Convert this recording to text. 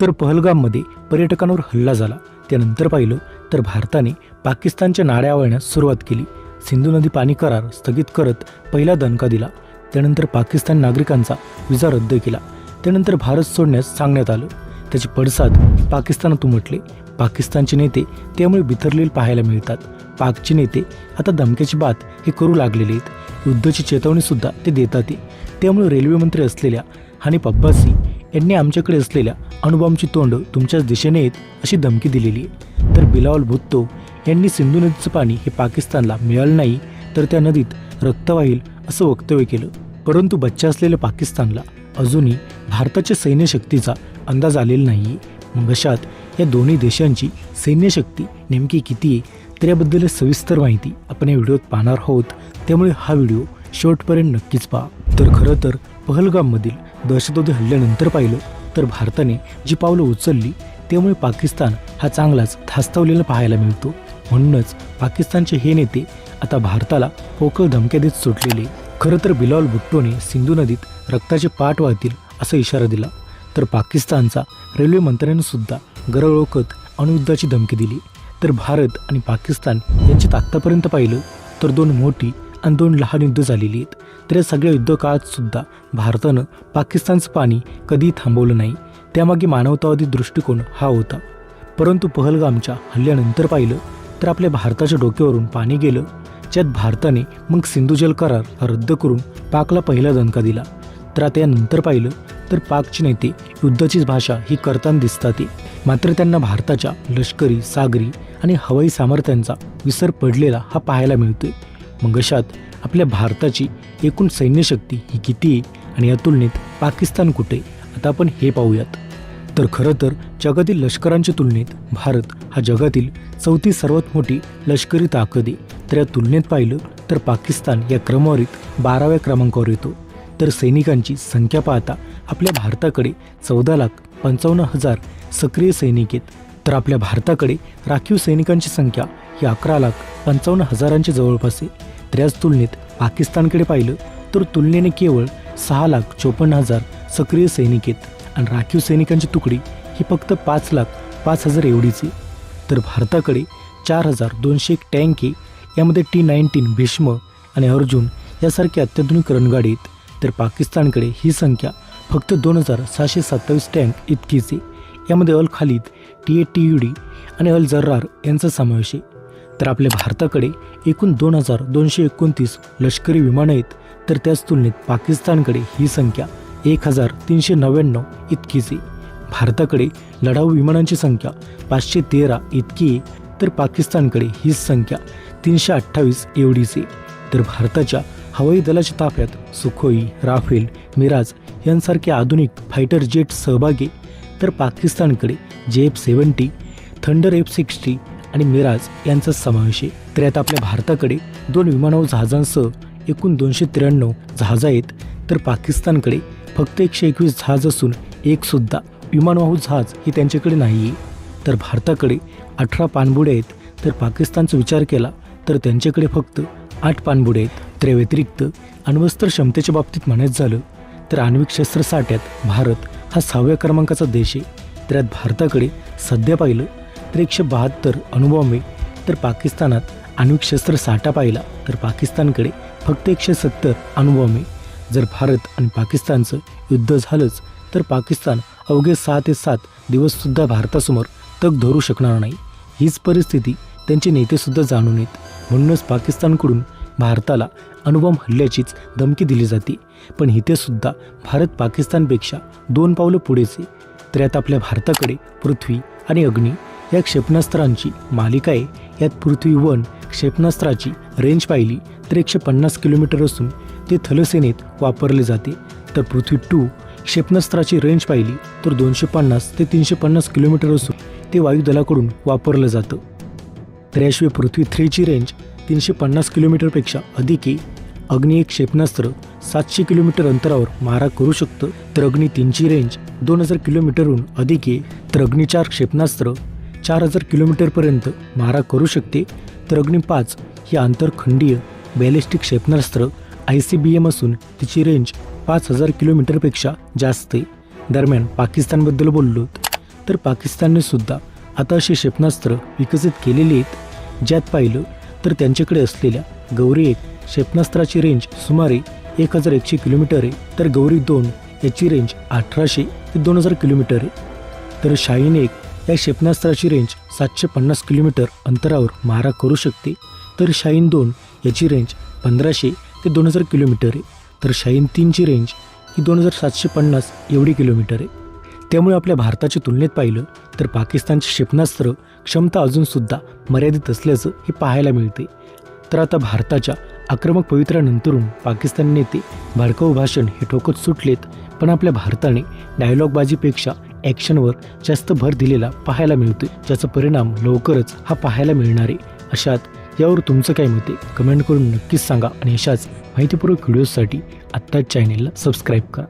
तर पहलगाममध्ये पर्यटकांवर हल्ला झाला. त्यानंतर पाहिलं तर भारताने पाकिस्तानच्या नाड्या आवळण्यास सुरुवात केली. सिंधू नदी पाणी करार स्थगित करत पहिला दणका दिला. त्यानंतर पाकिस्तान नागरिकांचा विजा रद्द केला. त्यानंतर भारत सोडण्यास सांगण्यात आलं. त्याचे पडसाद पाकिस्तानात उमटले. पाकिस्तानचे नेते त्यामुळे बिथरलेले पाहायला मिळतात. पाकचे नेते आता धमक्याची बात हे करू लागलेले आहेत. युद्धाची चेतावणीसुद्धा ते देतात त्यामुळे रेल्वे मंत्री असलेल्या हानिफ अब्बासी यांनी आमच्याकडे असलेल्या अणुबॉम्बची तोंड तुमच्याच दिशेने येत अशी धमकी दिलेली आहे. तर बिलावल भुत्तो यांनी सिंधू नदीचं पाणी हे पाकिस्तानला मिळालं नाही तर त्या नदीत रक्त वाहील असं वक्तव्य केलं. परंतु बच्चा असलेल्या पाकिस्तानला अजूनही भारताच्या सैन्यशक्तीचा अंदाज आलेला नाही मग अशात या दोन्ही देशांची सैन्यशक्ती नेमकी किती आहे तर याबद्दल सविस्तर माहिती आपण या व्हिडिओत पाहणार आहोत. त्यामुळे हा व्हिडिओ शेवटपर्यंत नक्कीच पहा. तर खरं तर पहलगाममधील दहशतवादी हल्ल्यानंतर पाहिलं तर भारताने जी पावलं उचलली त्यामुळे पाकिस्तान हा चांगलाच धास्तावलेला पाहायला मिळतो. म्हणूनच पाकिस्तानचे हे नेते आता भारताला पोकळ धमक्या देत सुटलेले. खरं तर बिलावल भुट्टोने सिंधू नदीत रक्ताचे पाठ वाहतील असा इशारा दिला. तर पाकिस्तानचा रेल्वे मंत्र्यानं सुद्धा गरळ ओळखत अणुयुद्धाची धमकी दिली. तर भारत आणि पाकिस्तान यांच्यात आत्तापर्यंत पाहिलं तर दोन मोठी आणि दोन लहान युद्ध झालेली आहेत. तर या सगळ्या युद्धकाळातसुद्धा सुद्धा भारतानं पाकिस्तानचं पाणी कधीही थांबवलं नाही. त्यामागे मानवतावादी दृष्टिकोन हा होता. परंतु पहलगामच्या हल्ल्यानंतर पाहिलं तर आपल्या भारताच्या डोक्यावरून पाणी गेलं. ज्यात भारताने मग सिंधू जल करार हा रद्द करून पाकला पहिला दणका दिला. तर आता यानंतर पाहिलं तर पाकचे नेते युद्धाचीच भाषा ही करताना दिसतात. मात्र त्यांना भारताच्या लष्करी सागरी आणि हवाई सामर्थ्यांचा विसर पडलेला हा पाहायला मिळतोय. मग अशात आपल्या भारताची एकूण सैन्यशक्ती ही किती आहे आणि या तुलनेत पाकिस्तान कुठे आहे? आता आपण हे पाहूयात. तर खरं तर जगातील लष्करांच्या तुलनेत भारत हा जगातील चौथी सर्वात मोठी लष्करी ताकद आहे. तर या तुलनेत पाहिलं तर पाकिस्तान या क्रमवारीत बाराव्या क्रमांकावर येतो. तर सैनिकांची संख्या पाहता आपल्या भारताकडे चौदा लाख पंचावन्न हजार सक्रिय सैनिक आहेत. तर आपल्या भारताकडे राखीव सैनिकांची संख्या ही अकरा लाख पंचावन्न हजारांच्या जवळपास आहे. त्याच तुलनेत पाकिस्तानकडे पाहिलं तर तुलनेने केवळ सहा लाख चोपन्न हजार सक्रिय सैनिक आहेत आणि राखीव सैनिकांची तुकडी ही फक्त पाच लाख पाच हजार एवढीच आहे. तर भारताकडे चार हजार दोनशे एक टँके यामध्ये टी नाईन्टीन भीष्म आणि अर्जुन यासारखे अत्याधुनिक रणगाडी आहेत. तर पाकिस्तानकडे ही संख्या फक्त दोन हजार सहाशे सत्तावीस टँक इतकीच आहे. यामध्ये Al Khalid T A T U D आणि अल जर्रार यांचा समावेश आहे. तर आपल्या भारताकडे एकूण दोन हजार दोनशे एकोणतीस लष्करी विमानं आहेत. तर त्याच तुलनेत पाकिस्तानकडे ही संख्या एक हजार तीनशे नव्याण्णव इतकीच आहे. भारताकडे लढाऊ विमानांची संख्या पाचशे तेरा इतकी आहे. तर पाकिस्तानकडे हीच संख्या तीनशे अठ्ठावीस एवढीच आहे. तर भारताच्या हवाई दलाच्या ताफ्यात सुखोई राफेल मिराज यांसारखे आधुनिक फायटर जेट सहभागी तर पाकिस्तानकडे J F seventy thunder F sixty आणि मिराज यांचा समावेश आहे. तर यात आपल्या भारताकडे दोन विमानवाहू जहाजांसह एकूण दोनशे त्र्याण्णव जहाजं आहेत. तर पाकिस्तानकडे फक्त एकशे एकवीस जहाज असून एकसुद्धा विमानवाहू जहाज हे त्यांच्याकडे नाही आहे तर भारताकडे अठरा पाणबुड्या आहेत. तर पाकिस्तानचा विचार केला तर त्यांच्याकडे फक्त आठ पाणबुड्या आहेत. तर व्यतिरिक्त अण्वस्त्र क्षमतेच्या बाबतीत म्हणायचं झालं तर आण्विक शस्त्रसाठ्यात भारत हा सहाव्या क्रमांकाचा देश आहे. तर यात भारताकडे सध्या पाहिलं तर एकशे बहात्तर अणुबॉम्बे तर पाकिस्तानात आण्विक शस्त्र साठा पाहिला तर पाकिस्तानकडे फक्त एकशे सत्तर अणुबॉम्बे जर भारत आणि पाकिस्तानचं युद्ध झालंच तर पाकिस्तान अवघे सहा ते सात दिवससुद्धा भारतासमोर तग धरू शकणार नाही. हीच परिस्थिती त्यांचे नेतेसुद्धा जाणून येत. म्हणूनच पाकिस्तानकडून भारताला अणुबॉम्ब हल्ल्याचीच धमकी दिली जाते. पण इथेसुद्धा भारत पाकिस्तानपेक्षा दोन पावलं पुढेच आहे. तर यात आपल्या भारताकडे पृथ्वी आणि अग्नी या क्षेपणास्त्रांची मालिका आहे. यात पृथ्वी वन क्षेपणास्त्राची रेंज पाहिली तर एकशे पन्नास किलोमीटर असून ते थलसेनेत वापरले जाते. तर पृथ्वी टू क्षेपणास्त्राची रेंज पाहिली तर दोनशे पन्नास ते तीनशे पन्नास किलोमीटर असून ते वायुदलाकडून वापरलं जातं. तर याशिवाय पृथ्वी थ्रीची रेंज तीनशे पन्नास किलोमीटरपेक्षा अधिक आहे. अग्नी एक क्षेपणास्त्र सातशे किलोमीटर अंतरावर मारा करू शकतं. तर अग्नी तीनची रेंज दोन हजार किलोमीटरहून अधिक आहे. तर अग्निचार क्षेपणास्त्र चार हजार किलोमीटरपर्यंत मारा करू शकते तर अग्नी पाच ही आंतरखंडीय बॅलिस्टिक क्षेपणास्त्र आय सी बी एम असून तिची रेंज पाच हजार किलोमीटरपेक्षा जास्त आहे. दरम्यान पाकिस्तानबद्दल बोललो तर पाकिस्तानने सुद्धा आता अशी क्षेपणास्त्र विकसित केलेली आहेत. ज्यात पाहिलं तर त्यांच्याकडे असलेल्या गौरी एक क्षेपणास्त्राची रेंज सुमारे एक हजार एकशे किलोमीटर आहे. तर गौरी दोन याची रेंज अठराशे ते दोन हजार किलोमीटर आहे. तर शाहीन एक या क्षेपणास्त्राची रेंज सातशे पन्नास किलोमीटर अंतरावर मारा करू शकते. तर शाईन दोन याची रेंज पंधराशे ते दोन हजार किलोमीटर आहे. तर शाईन तीनची रेंज ही दोन हजार सातशे पन्नास एवढी किलोमीटर आहे. त्यामुळे आपल्या भारताच्या तुलनेत पाहिलं तर पाकिस्तानचे क्षेपणास्त्र क्षमता अजूनसुद्धा मर्यादित असल्याचं हे पाहायला मिळते. तर आता भारताच्या आक्रमक पवित्र्यानंतरून पाकिस्तानी नेते भडकाऊ भाषण हे ठोकत सुटलेत पण आपल्या भारताने डायलॉगबाजीपेक्षा ॲक्शनवर जास्त भर दिलेला पाहायला मिळतोय. ज्याचा परिणाम लवकरच हा पाहायला मिळणार आहे. अशात यावर तुमचं काय मत आहे? कमेंट करून नक्कीच सांगा आणि अशाच माहितीपूर्वक व्हिडिओजसाठी आत्ताच चॅनेलला सबस्क्राईब करा.